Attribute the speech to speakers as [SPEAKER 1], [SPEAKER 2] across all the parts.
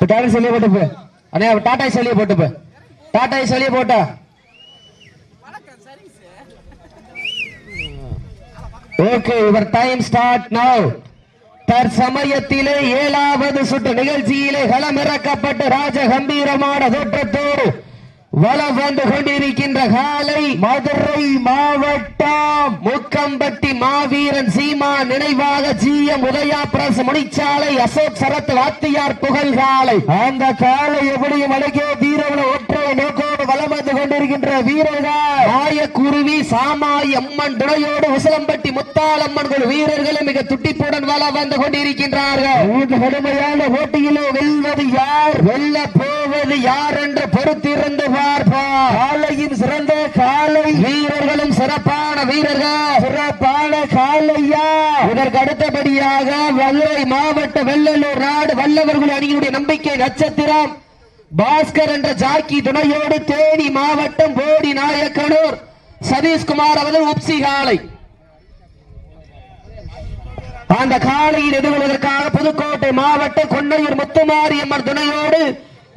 [SPEAKER 1] இப்ப டாடா சொல்லியே போட்டுப்பு அண்ணே டாடா சொல்லியே போட்டுப்பு டாடா சொல்லியே போட்டா. Okay your time start now தற்சமயத்திலே ஏழாவது சுற்று நிகழ்ச்சியிலே களமிறக்கப்பட்டு ராஜ கம்பீரமான தோற்றத்தோடு வலம் வந்து கொண்டிருக்கின்ற காலை மதுரை மாவட்டம் முக்கம்பட்டி மாவீரன் சீமா நினைவாக ஜிஎம் உதயா பிரஸ் முனிச்சாலை அசோக் சரத் வாத்தியார் புகழ் காலை அந்த காலை எப்படியும் அழகே தீரவன ஒற்றை நோக்கோடு வலம் வந்து கொண்டிருக்கின்ற வீரர்கள். ஆயக்குருவி சாமாய் அம்மன் துணையோடு உசலம்பட்டி முத்தாளம்மன் குழு வீரர்களும் மிக துட்டிப்புடன் வலம் வந்து கொண்டிருக்கின்றார்கள். இந்த கடுமையான போட்டியிலே வெல்வது யார்? வெல்ல போவது யார் என்று பொறுத்திருந்து பார்ப்போம். காலையும் சிறந்த காலை. வீரர்களும் சிறப்பான வீரர்கள். சிறப்பான காலையா? இதற்கு அடுத்தபடியாக மதுரை மாவட்ட வெள்ளலூர் நாடு வல்லவர்கள் அணியினுடைய நம்பிக்கை நட்சத்திரம். பாஸ்கர் என்ற ஜாக்கி துணையோடு தேனி மாவட்டம் போடி நாயக்கனூர் சதீஷ்குமார் அவர்கள் உப்சி காலை. அந்த காலையில் எதிர்கொள்வதற்காக புதுக்கோட்டை மாவட்டம் கொன்னையூர் முத்துமாரி முத்துமாரியம்மன் துணையோடு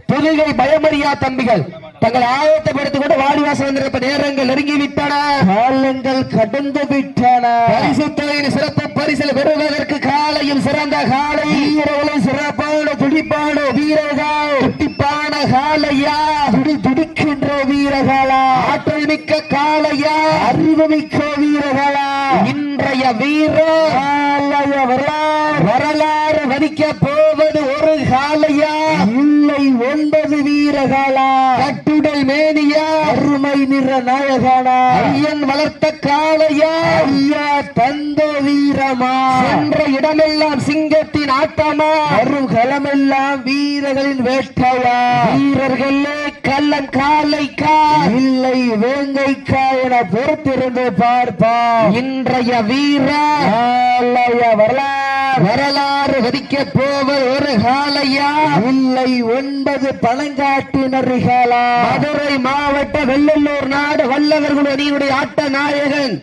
[SPEAKER 1] புதுகை பயமறியா தம்பிகள். தங்கள் ஆயத்தப்படுத்திக் கொண்டு வாடிவாசல் வந்திருப்ப நேரங்கள் நெருங்கி விட்டன காலங்கள் கடந்து விட்டன பரிசு தொகையின் சிறப்பு பரிசில் பெறுவதற்கு காலையும் சிறந்த காலை. வீரர்களும் சிறப்பான துடிப்பான வீரர்கள். துடிப்பான காலையா? துடி துடிக்கின்ற வீரர்களா? ஆற்றல் மிக்க காலையா? அறிவு மிக்க வீரர்களா? இன்றைய வீரர். காலைய வரலாறு. வரலாறு வதிக்க போவது ஒரு காலையா? இல்லை ஒன்பது வீரர்களா? மேனியா அருமை நிற நாயகனா. ஐயன் வளர்த்த காளையா. ஐயா தந்த வீரமா. சென்ற இடமெல்லாம் சிங்கத்தின் ஆட்டமா. வரும் களமெல்லாம் வீரர்களின் வேட்டையா. வீரர்களே கள்ளன் காலைக்கா இல்லை வேங்கைக்கா என பொறுத்திருந்து பார்ப்பா இன்றைய வீரா. வரலாறு. வரலாறு வதிக்க போவது ஒரு காலையா இல்லை ஒன்பது பழங்காட்டினர்களா மதுரை மாவட்ட வெள்ளலூர் நாடு வல்லவர்கள் அணியினுடைய ஆட்ட நாயகன்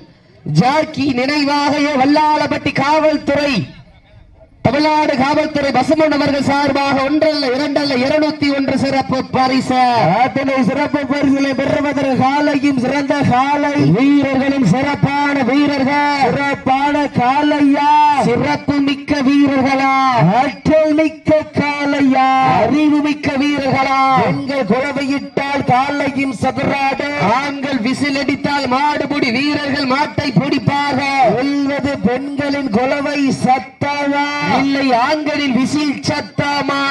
[SPEAKER 1] ஜாக்கி நினைவாக வல்லாளப்பட்டி காவல்துறை. தமிழ்நாடு காவல்துறை பசுமன் அவர்கள் சார்பாக ஒன்றல்ல இரண்டல்ல இருநூத்தி ஒன்று சிறப்பு பரிசு. அத்தனை சிறப்பு பரிசுகளை பெறுவதற்கு காலையும் சிறந்த காலை வீரர்களும் சிறப்பான வீரர்கள். சிறப்பான காலையா சிறப்பு மிக்க வீரர்களா? ஆற்றல் மிக்க காலையா அறிவு மிக்க வீரர்களா? பெண்கள் குழவையிட்டால் காலையும் சதுராடு ஆண்கள் விசிலடித்தால் மாடுபிடி வீரர்கள் மாட்டை பிடிப்பார்கள். வெல்வது பெண்களின் குலவை சத்தமா இல்லை ஆண்களின் விசில் சத்தமா?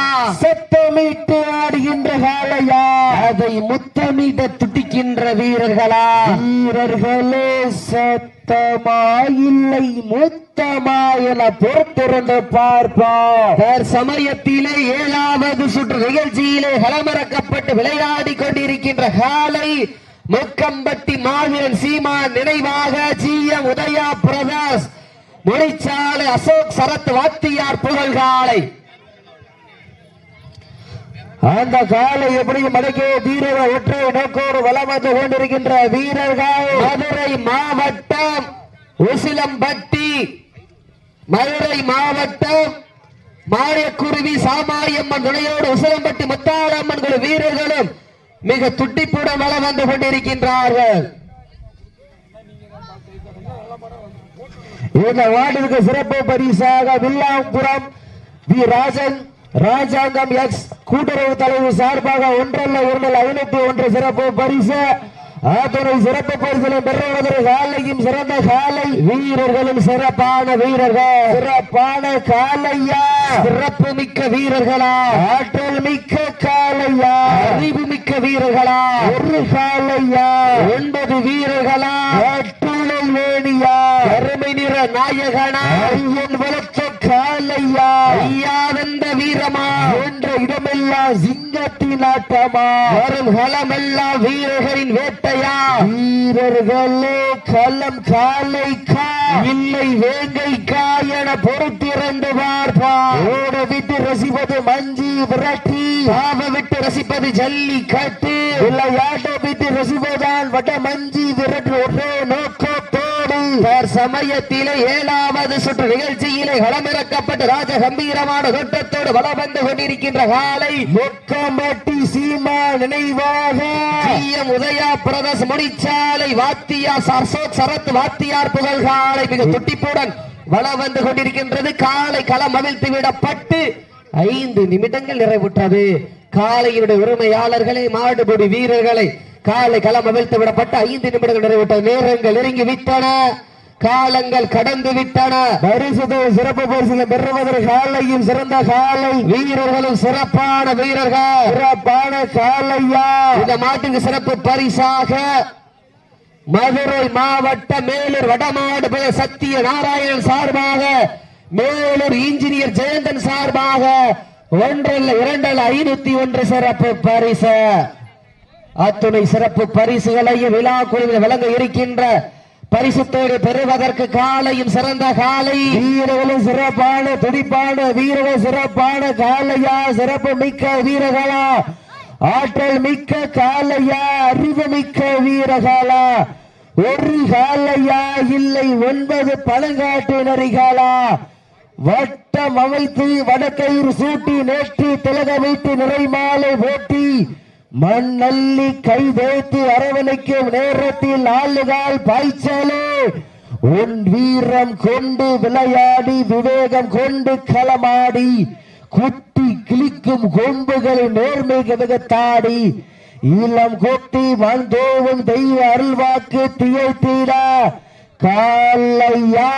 [SPEAKER 1] சத்தமிட்டு ஆடுகின்ற காளையா? அதை முத்தமிட துடிக்கின்ற வீரர்களா? வீரர்களே சத்தமா? இல்லை முத்தமா என பொறுத்திருந்து பார்ப்போம். சமயத்திலே ஏழாவது சுற்று நிகழ்ச்சியிலே களமிறக்கப்பட்டு விளையாடி கொண்டிருக்கின்ற காலை முக்கம்பட்டி மாவீரன் சீமா நினைவாக ஜி எம் உதயா பிரகாஷ் முறைச்சாலை அசோக் சரத் வாத்தியார் புகழ் காலை. அந்த காலை எப்படியும் மடக்கே வீரர ஒற்றை நோக்கோடு வலம் வந்து கொண்டிருக்கின்ற வீரர்கள். மதுரை மாவட்டம் உசிலம்பட்டி மதுரை மாவட்டம் மாரியக்குருவி சாமாரியம்மன் துணையோடு உசிலம்பட்டி முத்தாரம்மன் குழு வீரர்களும் மிக துட்டிப்புடன் வலம் வந்து கொண்டிருக்கின்றார்கள். இந்த வார்டிற்கு சிறப்பு பரிசாக வில்லாம்புரம் வி ராஜன் ராஜாங்கம் எக்ஸ் கூட்டுறவு தலைவர் சார்பாக ஒன்றல்ல இரண்டல் ஐநூத்தி ஒன்று சிறப்பு பரிசு. அத்துணை சிறப்பு பரிசுகளை பெறுவதற்கு காலையும் சிறந்த காலை வீரர்களும் சிறப்பான வீரர்கள். சிறப்பான காலையா? சிறப்பு மிக்க வீரர்களா? ஆற்றல் மிக்க காலையா அறிவு மிக்க வீரர்களா? ஒரு காலையா ஒன்பது வீரர்களா? ஆற்றுழல் வேணியா அருமை நிற நாயகனா? ஐயன் வளர்த்த காலையா ஐயாவந்த வீரமா? என்ற இடமெல்லாம் சிங்கத்தின் ஆட்டமா? வரும் களமெல்லாம் வீரர்களின் வேட்டையா? வீரர்களே களம் காலைக்கா? இல்லை வேங்கைக்கா என பொறுத்திருந்து பார்ப்பா ஓட விட்டு ரசிப்பது மஞ்சி விரட்டி. பாவ விட்டு ரசிப்பது ஜல்லி கட்டு விளையாட்ட விட்டு ரசிப்பதால் வட மஞ்சி விரட்டு. ஒரே நோக்கத்தோடு சமயத்திலே ஏழாவது சுற்று நிகழ்ச்சியிலே களமிறக்கப்பட்டு ராஜ கம்பீரமான தோட்டத்தோடு வலம் வந்து கொண்டிருக்கின்ற காலை
[SPEAKER 2] சீமா நினைவாக.
[SPEAKER 1] உதயா பிரதர்ஸ் முடிச்சாலை வாத்தியார் அசோக் சரத் வாத்தியார் புகழ் காலை மிக துட்டிப்புடன் வலம் வந்து கொண்டிருக்கின்றது. காலை களம் அவிழ்த்து விடப்பட்டு ஐந்து நிமிடங்கள் நிறைவுற்றது. காலையினுடைய உரிமையாளர்களை மாடுபடி வீரர்களை காலை களம் அவிழ்த்து விடப்பட்டு ஐந்து நிமிடங்கள் நிறைவுற்ற நேரங்கள் நெருங்கி விட்டன காலங்கள் கடந்து விட்டன.
[SPEAKER 2] பரிசுத சிறப்பு பரிசுகளை பெறுவதற்கு காலையும் சிறந்த காலை.
[SPEAKER 1] வீரர்களும் சிறப்பான வீரர்கள்.
[SPEAKER 2] சிறப்பான காலையா?
[SPEAKER 1] இந்த மாட்டுக்கு சிறப்பு பரிசாக மதுரை மாவட்ட மேலூர் வடமாடு சத்திய நாராயணன் சார்பாக மேலூர் இன்ஜினியர் ஜெயந்தன் சார்பாக ஒன்றல்ல இரண்டல்ல ஐநூத்தி ஒன்று சிறப்பு பரிசு. அத்துணை சிறப்பு பரிசுகளையும் விழா குழுவில் வழங்க இருக்கின்ற பரிசுத்தோடு பெறுவதற்கு காலையும் சிறந்த காலை.
[SPEAKER 2] வீரர்களும் சிறப்பான துடிப்பான வீரர்கள் சிறப்பான காலையா சிறப்பு மிக்க வீரர்களா? ஆற்றல் மிக்க காலையா அறிவு மிக்க வீரர்களா? ஒரு காலையா இல்லை ஒன்பது பழங்காட்டு நரிகாலா வட்டம் அமைத்து வடக்கயிறு சூட்டி நேற்று திலக வைத்து நிறைமாலை ஓட்டி மண்ணல்லி கை வைத்து அரவணைக்கும் நேரத்தில் ஆளுகால் பாய்ச்சலே. உன் வீரம் கொண்டு விளையாடி விவேகம் கொண்டு களமாடி குட்டி கிளிக்கும் கொம்புகளை நேர்மை விகத்தாடி இளம் கொட்டி வந்தோவும் தெய்வ அருள்வாக்கு திகைத்தீடா காலையா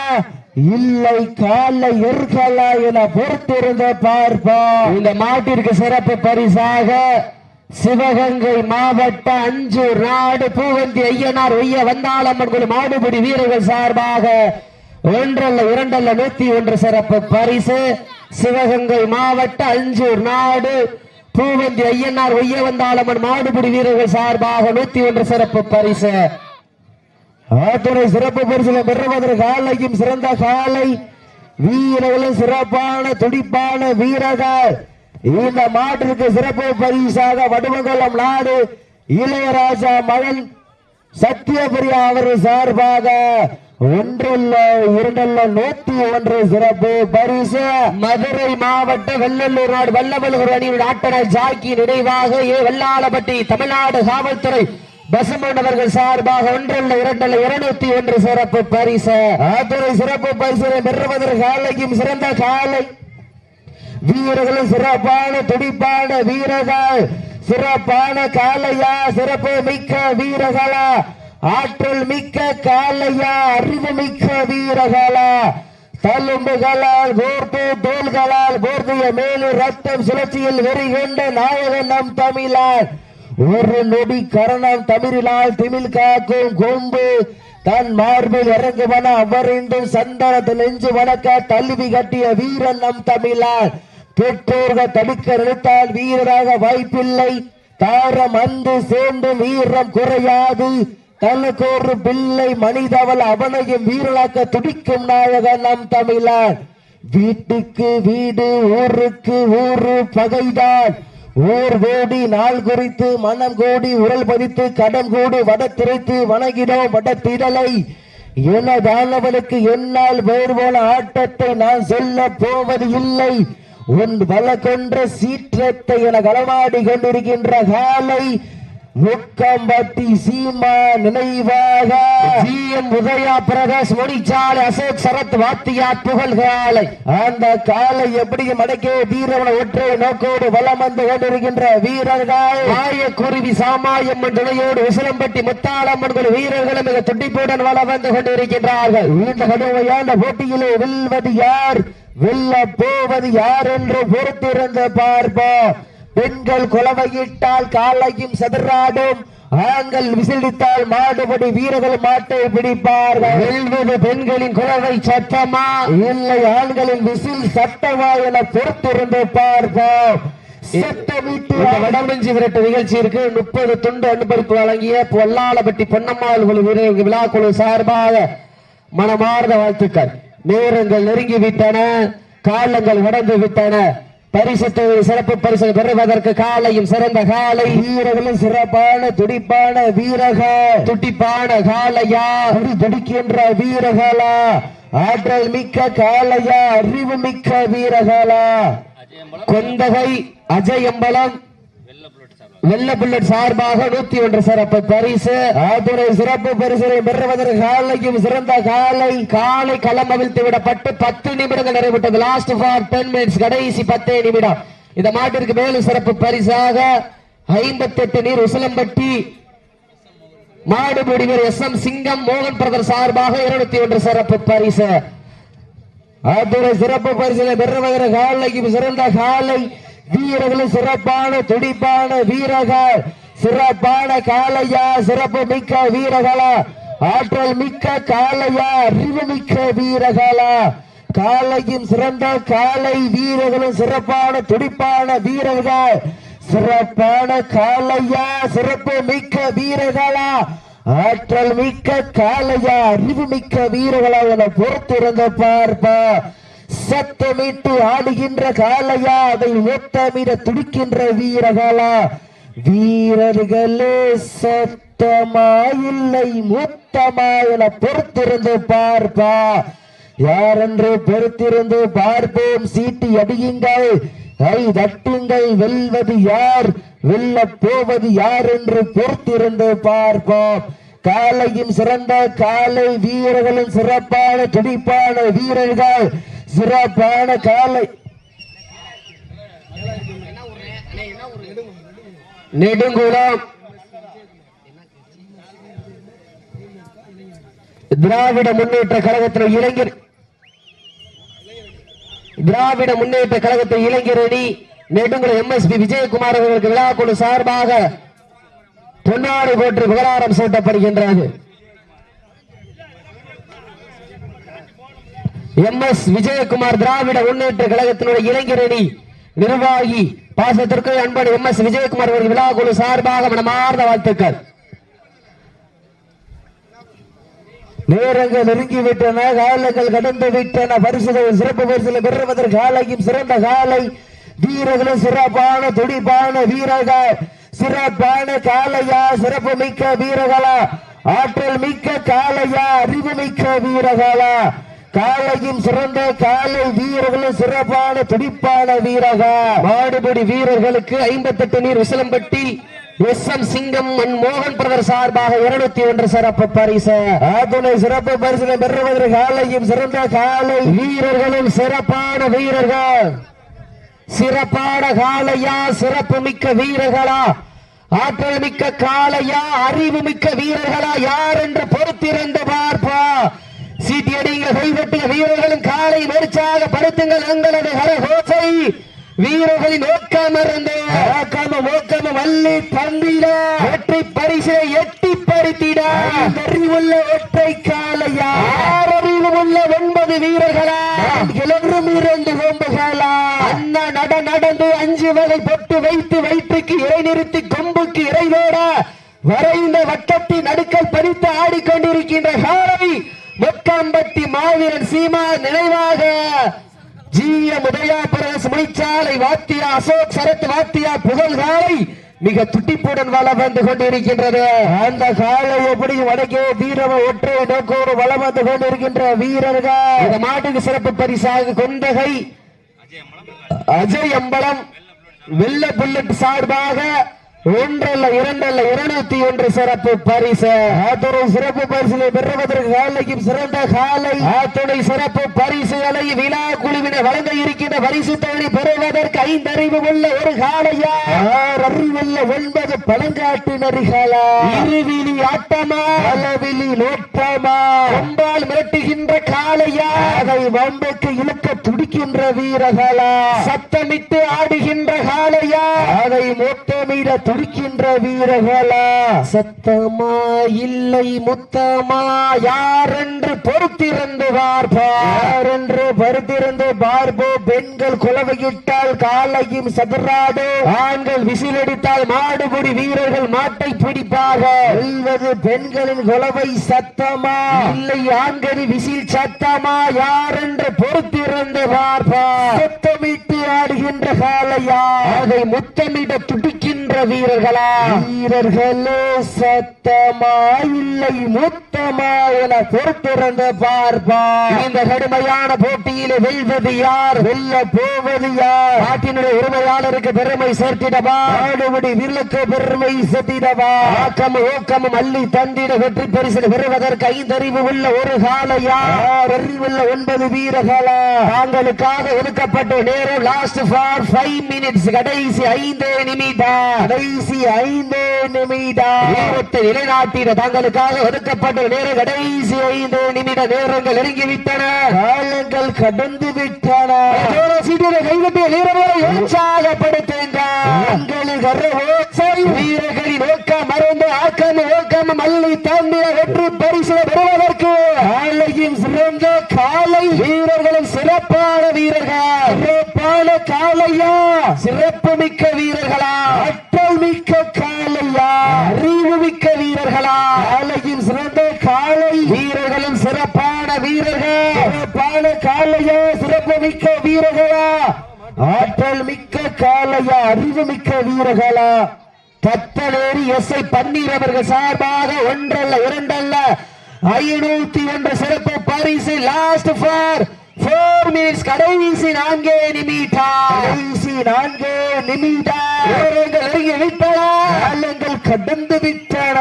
[SPEAKER 2] இல்லை காலை எர்களா என பொறுத்திருந்த பார்ப்போம்
[SPEAKER 1] இந்த மாட்டிற்கு சிறப்பு பரிசாக சிவகங்கை மாவட்ட அஞ்சூர் நாடு பூவந்தி ஐயனார் ஒய்ய வந்தாளம்மன் குழு மாடுபிடி வீரர்கள் சார்பாக ஒன்றல்ல இரண்டல்ல நூத்தி ஒன்று சிறப்பு பரிசு. சிவகங்கை மாவட்ட அஞ்சூர் நாடு பூவந்தி ஐயனார் ஒய்ய வந்தாளம்மன் மாடுபிடி வீரர்கள் சார்பாக நூத்தி ஒன்று சிறப்பு பரிசு.
[SPEAKER 2] ஆத்துறை சிறப்பு பரிசுல பெறுவதற்கு காலையும் சிறந்த காலை. வீரர்களும் சிறப்பான துடிப்பான வீரர்கள். இந்த மாட்டிற்கு சிறப்பு பரிசாக வடுமங்கலம் நாடு இளையராஜா மகன் சத்யபிரியா அவர் சார்பாக ஒன்றல்ல இரண்டல்ல நூத்தி ஒன்று சிறப்பு பரிசு.
[SPEAKER 1] மதுரை மாவட்ட வெள்ளலூர் நாடு வல்லவலூர் அணியின் ஆட்டனர் ஜாக்கி நினைவாக ஏ வெள்ளாளப்பட்டி தமிழ்நாடு காவல்துறை பசுமண்டவர்கள் சார்பாக ஒன்றல்ல இரண்டல்ல இருநூத்தி ஒன்று சிறப்பு பரிசு.
[SPEAKER 2] ஆத்துறை சிறப்பு பரிசு பெறுவதற்கு காலைக்கும் சிறந்த காலை வீரர்களும் சிறப்பான துடிப்பான வீரர்கள். சிறப்பான காலையா சிறப்பு மிக்க வீரர்களா. ஆற்றல் மிக்க காலையா அறிவு மிக்க வீரர்களா. தள்ளும்புகளால் கோர்த்து தோள்களால் கோர்த்திய மேலும் ரத்தம் சுழற்சியில் வெறிகொண்ட நாயகன் நம் தமிழார். ஒரு நொடி கரணம் தமிழிலால் திமிழ் காக்கும் கொம்பு. தன் மார்பில் இறங்குவன அவரிந்தும் சந்தனத்தில் நெஞ்சு வணக்க தள்ளுவி கட்டிய வீரன் நம் தமிழார். பெற்றோர்கள் தடுக்க நினைத்தால் வீரராக வாய்ப்பில்லை. தாரம் அன்று சேர்ந்து வீரம் குறையாது. தனக்கு ஒரு பிள்ளை மனிதவள் அவனையும் வீரலாக்க துடிக்கும் நாயகன் நம் தமிழர். வீட்டுக்கு வீடு ஊருக்கு ஊரு பகைதான். ஊர் கோடி நாள் குறித்து மனம் கோடி உரல் பதித்து கடன் கூடி வட திரைத்து வணங்கினோம் வட திடலை. எனதானவனுக்கு என்னால் வேறு போல ஆட்டத்தை நான் சொல்ல போவது இல்லை உன் கொன்ற சீற்றத்தை என களமாடி கொண்டிருக்கின்ற காலை முக்கம்பட்டி சீமா நினைவாக.
[SPEAKER 1] ஜிஎம் உதயா பிரகாஷ் மொழிச்சாலை அசோக் சரத் வாத்தியார் புகழ்காலை
[SPEAKER 2] அந்த காலை எப்படியும் மடக்கே வீரவன ஒற்றை நோக்கோடு வலம் வந்து கொண்டிருக்கின்ற வீரர்கள்.
[SPEAKER 1] ஆயக்குருவி சாமாயம்மன் துணையோடு உசிலம்பட்டி முத்தாளம்மன் குழு வீரர்களும் மிக துடிப்புடன் வளம் வந்து கொண்டிருக்கின்றார்கள்.
[SPEAKER 2] இந்த கடுமையான போட்டியிலே வெல்வது யார்? வெல்ல போவது யார் என்று பொறுத்திருந்து பார்ப்போம் பெண்கள் குலவையிட்டால் காலையும் செதறாடும். ஆண்கள் விசிலித்தால் மாடுபடி வீரர்கள் மாட்டை பிடிப்பார்கள்.
[SPEAKER 1] வெல்வது பெண்களின் குலவை சத்தமா?
[SPEAKER 2] இல்லை ஆண்களின் விசில் சட்டமா என பொறுத்திருந்து பார்ப்போம்
[SPEAKER 1] வடமஞ்சி விரட்டு நிகழ்ச்சியிற்கு முப்பது துண்டு அனுபவிப்பு வழங்கிய பொல்லாளப்பட்டி பொன்னம்மாள் குழு விழா குழு சார்பாக மனமார்ந்த வாழ்த்துக்கள். நேரங்கள் நெருங்கி விட்டன காலங்கள் கடந்து விட்டன பரிசு சிறப்பு பரிசு பெறுவதற்கு காலையும் சிறந்த காலை.
[SPEAKER 2] வீரர்களும் சிறப்பான துடிப்பான வீரர்கள்.
[SPEAKER 1] துட்டிப்பான காலையா?
[SPEAKER 2] துடி துடிக்கின்ற வீரர்களா? ஆற்றல் மிக்க காளையா அறிவு மிக்க வீரர்களா?
[SPEAKER 1] கொந்தகை அஜயம்பலம் வெள்ள புல்லட் சார்பாக நூத்தி ஒன்று சிறப்பு பரிசு.
[SPEAKER 2] அதனை சிறப்பு பரிசனை பெறுவதற்கு காலையும் சிறந்த காலை
[SPEAKER 1] காலை களம் அவிழ்த்து விடப்பட்டு பத்து நிமிடங்கள் நிறைவிட்டது லாஸ்ட் ஃபார் டென் மினிட்ஸ் கடைசி பத்தே நிமிடம். இந்த மாட்டிற்கு மேலும் சிறப்பு பரிசாக ஐம்பத்தி எட்டு நீர் உசிலம்பட்டி மாடுபிடி எஸ் எம் சிங்கம் மோகன் பிரதர் சார்பாக இருநூத்தி ஒன்று சிறப்பு பரிசு.
[SPEAKER 2] ஆத்துறை சிறப்பு பரிசனை பெறுவதற்கு காலையும் சிறந்த காலை வீரர்களும் சிறப்பான துடிப்பான வீரர்கள். சிறப்பான காளையா சிறப்பு மிக்க வீரர்களா. ஆற்றல் மிக்க காளையா அறிவு மிக்க வீரர்களா. காலையும் சிறந்த காலை வீரர்களும் சிறப்பான துடிப்பான வீரர்கள். சிறப்பான காலையா சிறப்பு மிக்க வீரர்களா. ஆற்றல் மிக்க காலையா அறிவு மிக்க வீரர்களா என பொறுத்திருந்த பார்ப்பா சத்தமிட்டு ஆடுகின்ற காளையா அதை ஓட்டமிட துடிக்கின்ற வீரர்களா? வீரர்களே சத்தமா இல்லை மூத்தமா என பொறுத்திருந்து பார்ப்பா. யாரென்று பொறுத்திருந்து பார்ப்போம்? சீட்டி அடியுங்கள். கை தட்டுங்கள். வெல்வது யார்? வெல்ல போவது யார் என்று பொறுத்திருந்து பார்ப்போம். காலையும் சிறந்த காலை வீரர்களும் சிறப்பான துடிப்பான வீரர்கள். சிறப்பான காலை.
[SPEAKER 1] நெடுங்குளம். திராவிட முன்னேற்ற கழகத்தில் இளைஞர். திராவிட முன்னேற்ற கழகத்தில் இளைஞர் அணி நெடுங்குளம் எம்எஸ்பி விஜயகுமார் அவர்களுக்கு விழாக்குழு சார்பாக பொன்னாடு போற்று விவகாரம் சூட்டப்படுகின்றது. எம் எஸ் விஜயகுமார் திராவிட முன்னேற்ற கழகத்தினுடைய இளைஞரணி நிர்வாகி பாசத்திற்கு அன்பன் எம் எஸ் விஜயகுமார் அவர்கள் குழு சார்பாக மனமார்ந்த வாழ்த்துக்கள்.
[SPEAKER 2] நேரங்கள் நெருங்கி விட்டன காலங்கள் கடந்து விட்டன பரிசுகள் சிறப்பு பரிசுகளை பெறுவதற்கு காலையும் சிறந்த காலை. வீரர்களும் சிறப்பான துடிப்பான வீரர்கள் சிறப்பான காலையா சிறப்பு மிக்க வீரர்களா ஆற்றல் மிக்க காலையா அறிவு மிக்க வீரர்களா. காலையும் சிறந்த காலை வீரர்களும் சிறப்பான துடிப்பான வீரக
[SPEAKER 1] மாடுபடி வீரர்களுக்கு ஐம்பத்தெட்டு நீர் விசலம்பட்டி எஸ் எம் சிங்கம் மன்மோகன் பிரதர் சார்பாக இருநூத்தி ஒன்று சிறப்பு பரிசு.
[SPEAKER 2] ஆத்துணை சிறப்பு பரிசுகளை பெறுவதற்கு காலையும் சிறந்த காலை
[SPEAKER 1] வீரர்களும் சிறப்பான வீரர்கள். சிறப்பான காலையா சிறப்பு மிக்க வீரர்களா ஆற்றல் மிக்க காலையா அறிவு மிக்க வீரர்களா யார் என்று பொறுத்திருந்து பார்ப்பா சீட்டியடிங்க கைவட்டுங்க வீரர்களும் காலை நெரிச்சாக படுத்துங்கள். எங்களது ஹரஹோசை. வீரர்களின் நோக்கம் இருந்து
[SPEAKER 2] ஆக்காம மோக்காம வள்ளி தந்திட.
[SPEAKER 1] வெற்றி பரிசை எட்டி பறித்திட.
[SPEAKER 2] அறிவுள்ள ஒற்றை காலையா
[SPEAKER 1] ஆறறிவு உள்ள ஒன்பது வீரர்களா.
[SPEAKER 2] கிளறும் இரண்டு கொம்புகளா.
[SPEAKER 1] அண்ணா நட நடந்து அஞ்சு வகை பொட்டு வைத்து வயிற்றுக்கு இறை நிறுத்தி கொம்புக்கு இறைவோட வரைந்த வட்டத்தின் நடுக்கல் பறித்து ஆடிக்கொண்டிருக்கின்ற காலை மொக்கம்பட்டி மாவீரன் சீமா நினைவாக ஜீய முதயா பிரதேச முனிச்சாலை வாத்தியா அசோக் சரத் வாத்தியா புகழ்காலை மிக துட்டிப்புடன் வளம் வந்து கொண்டிருக்கின்றது.
[SPEAKER 2] அந்த காலை எப்படி வடக்கே வீரம ஒற்றை நோக்கோடு வளம் வந்து கொண்டிருக்கின்ற வீரர்கள்.
[SPEAKER 1] இந்த மாட்டுக்கு சிறப்பு பரிசாக கொண்டகை அஜய் அம்பலம் வெள்ள புல்லட் சார்பாக ஒன்றல்ல இரண்டல்ல இருநூத்தி ஒன்று சிறப்பு பரிசு.
[SPEAKER 2] ஆத்துறை சிறப்பு பரிசிலை பெறுவதற்கு காலைக்கும் சிறந்த காலை.
[SPEAKER 1] ஆத்துணை சிறப்பு பரிசுகளை விழா குழுவினர் வழங்க இருக்கின்ற பரிசு தொகை பெறுவதற்கு ஐந்தறிவு உள்ள ஒரு காலையா
[SPEAKER 2] ஆறு அறிவுள்ள ஒன்பது பழங்காட்டு நரிகளா
[SPEAKER 1] இருவிழி ஆட்டமா?
[SPEAKER 2] அளவிலி நோட்டமா
[SPEAKER 1] கொம்பால் மிரட்டுகின்ற காளையா?
[SPEAKER 2] அதை வம்புக்கு இழுக்க துடிக்கின்ற வீரர்களா?
[SPEAKER 1] சத்தமிட்டு ஆடுகின்ற காளையா?
[SPEAKER 2] அதை மொத்தமிட துடிக்கின்ற வீரர்களா?
[SPEAKER 1] சத்தமா இல்லை முத்தமா? யாரென்று பொறுத்திருந்து பார்ப்பார்
[SPEAKER 2] என்று பருத்திருந்து பார்ப்போ? பெண்கள் குலவையிட்டால் காலையும் சதுராடு
[SPEAKER 1] ஆண்கள் விசிலடித்தால் மாடுபுடி வீரர்கள் மாட்டை பிடிப்பாக.
[SPEAKER 2] வெல்வது பெண்களின் குலவை சத்தமா?
[SPEAKER 1] இல்லை ஆண்களின் விசில் சத்தமா? யாரென்று பொறுத்திருந்து பார்ப்பார்
[SPEAKER 2] சத்தமிட்டு ஆடுகின்ற காலையா
[SPEAKER 1] அதை முத்தமிட துடிக்கின்ற வீரர்களா?
[SPEAKER 2] வீரர்களே சத்தமா இல்லை முத்தமா என பொறுத்திருந்து பார்ப்பா.
[SPEAKER 1] இந்த கடுமையான போட்டியிலே வெல்வது யார்?
[SPEAKER 2] வெல்ல போவது யார்?
[SPEAKER 1] நாட்டினுடைய உரிமையாளருக்கு பெருமை சேர்த்திடவா?
[SPEAKER 2] ஆடுபடி வில்லுக்கு பெருமை செத்திடவா
[SPEAKER 1] ஆக்கம் ஊக்கமும் அள்ளி தந்திட வெற்றி பரிசு பெறுவதற்கு ஐந்தறிவு உள்ள ஒரு காலையா
[SPEAKER 2] அறிவுள்ள ஒன்பது வீரர்களா?
[SPEAKER 1] தாங்களுக்காக ஒதுக்கப்பட்ட நேரம் லாஸ்ட் ஃபார் ஃபைவ் மினிட்ஸ் கடைசி ஐந்தே நிமிடம்.
[SPEAKER 2] கடைசி ஐந்து நிமிடம்.
[SPEAKER 1] நேரத்தை நிலைநாட்டிட தாங்களுக்காக ஒதுக்கப்பட்ட நேரம் கடைசி ஐந்து நிமிட நேரங்கள் நெருங்கிவிட்டன.
[SPEAKER 2] காலங்கள் கடந்து விட்டன.
[SPEAKER 1] கைவிட்டிய வீரர்களை
[SPEAKER 2] அரவோசை
[SPEAKER 1] வீரர்களின் நோக்கம் மறந்து ஆக்கம் நோக்கம் மல்லி தாண்டிய வெற்றி பரிசு பெறுவதற்கு
[SPEAKER 2] காலையும் சிறந்த
[SPEAKER 1] காலை வீரர்களும் சிறப்பான வீரர்கள்.
[SPEAKER 2] சிறப்பான காலையா?
[SPEAKER 1] சிறப்பு மிக்க வீரர்களா?
[SPEAKER 2] அட்டல் மிக்க காலையா?
[SPEAKER 1] அறிவு மிக்க வீரர்களா?
[SPEAKER 2] காலையும் சிறந்த காலை
[SPEAKER 1] வீரர்களும் சிறப்பான வீரர்கள்.
[SPEAKER 2] சிறப்பான காலையா? சிறப்பு மிக்க வீரர்களா? ஆற்றல் மிக்க காலையா? அறிவு மிக்க வீரர்களா?
[SPEAKER 1] தத்தலேரி எஸ் ஐ பன்னீர் அவர்கள் சார்பாக ஒன்றல்ல இரண்டல்ல. ஐநூத்தி ஒன்று சிறப்பு பரிசு லாஸ்ட் ஃபார் போர் மினிட்ஸ் கடைசி நான்கே நிமிடம்.
[SPEAKER 2] கடைசி நான்கு நிமிடம்.
[SPEAKER 1] வீரர்கள் நெருங்கி விட்டன
[SPEAKER 2] காலங்கள் கடந்து விட்டன.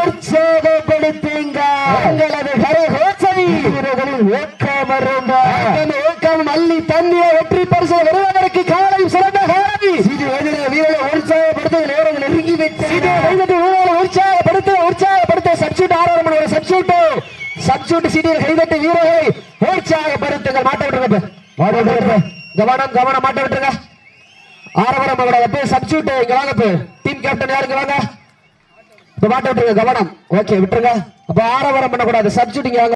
[SPEAKER 2] உற்சாகப்படுத்துங்க.
[SPEAKER 1] எங்களது கரகோசை
[SPEAKER 2] வீரர்களின் ஊக்கம் அருங்க
[SPEAKER 1] ஆக்கம் ஊக்கம் அள்ளி தண்ணிய வெற்றி பரிசு வருவதற்கு காலை சிறந்த காலை
[SPEAKER 2] இது எதிர வீரர்களை உற்சாகப்படுத்த நேரம் நெருங்கி விட்டன
[SPEAKER 1] கைவிட்டு வீரர்களை உற்சாகப்படுத்த உற்சாகப்படுத்த சப்ஸ்டியூட் ஆரம்பம் ஒரு சப்ஸ்டியூட் சப்ஸ்டியூட் சீடியில் கைதட்டு வீரர்களை உற்சாகப்படுத்துங்கள். மாட்ட விட்டுருங்க. மாட்ட விட்டுருங்க. கவனம் கவனம் மாட்ட விட்டுருங்க. ஆரவரம் அவரோட பேர் சப்ஸ்டியூட் இங்க வாங்க போய் டீம் கேப்டன் யாருங்க வாங்க? இப்ப மாட்ட விட்டுருங்க கவனம். ஓகே விட்டுருங்க. அப்ப ஆரவரம் பண்ணக்கூடாது. சப்ஸ்டியூட் இங்க வாங்க.